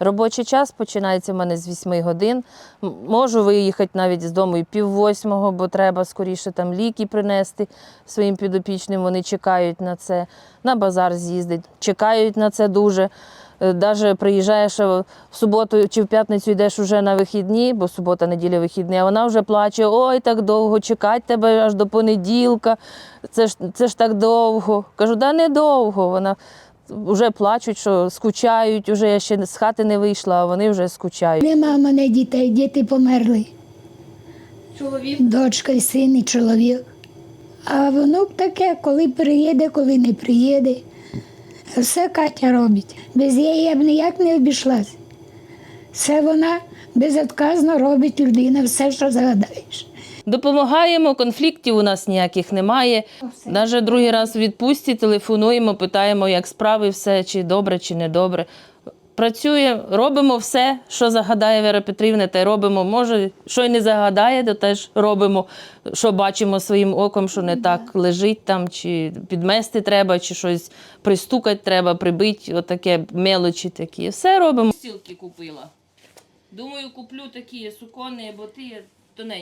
Робочий час починається в мене з 8 годин. Можу виїхати навіть з дому і пів восьмого, бо треба скоріше там ліки принести своїм підопічним. Вони чекають на це. На базар з'їздить, чекають на це дуже. Навіть приїжджаєш е, в суботу чи в п'ятницю йдеш уже на вихідні, бо субота, неділя вихідні, а вона вже плаче: ой, так довго чекати тебе аж до понеділка. Це ж це ж так довго. Кажу, да не довго. Вона вже плачуть, що скучають, уже я ще з хати не вийшла, а вони вже скучають. Нема в мене дітей, діти померли. Чоловік Дочка і син, і чоловік. А внук таке, коли приїде, коли не приїде. Все Катя робить. Без її я б ніяк не обійшлась. Все вона безотказно робить людина, все, що загадаєш. Допомагаємо, конфліктів у нас ніяких немає. Навіть другий раз в відпустці телефонуємо, питаємо, як справи, все, чи добре, чи не добре. Працюємо, робимо все, що загадає Вера Петрівна, та й робимо. Може, що й не загадає, то теж робимо, що бачимо своїм оком, що не так лежить там, чи підмести треба, чи щось пристукати треба, прибити, отаке мелочі такі. Все робимо. Стілки купила. Думаю, куплю такі суконні, бо ти тоненькі.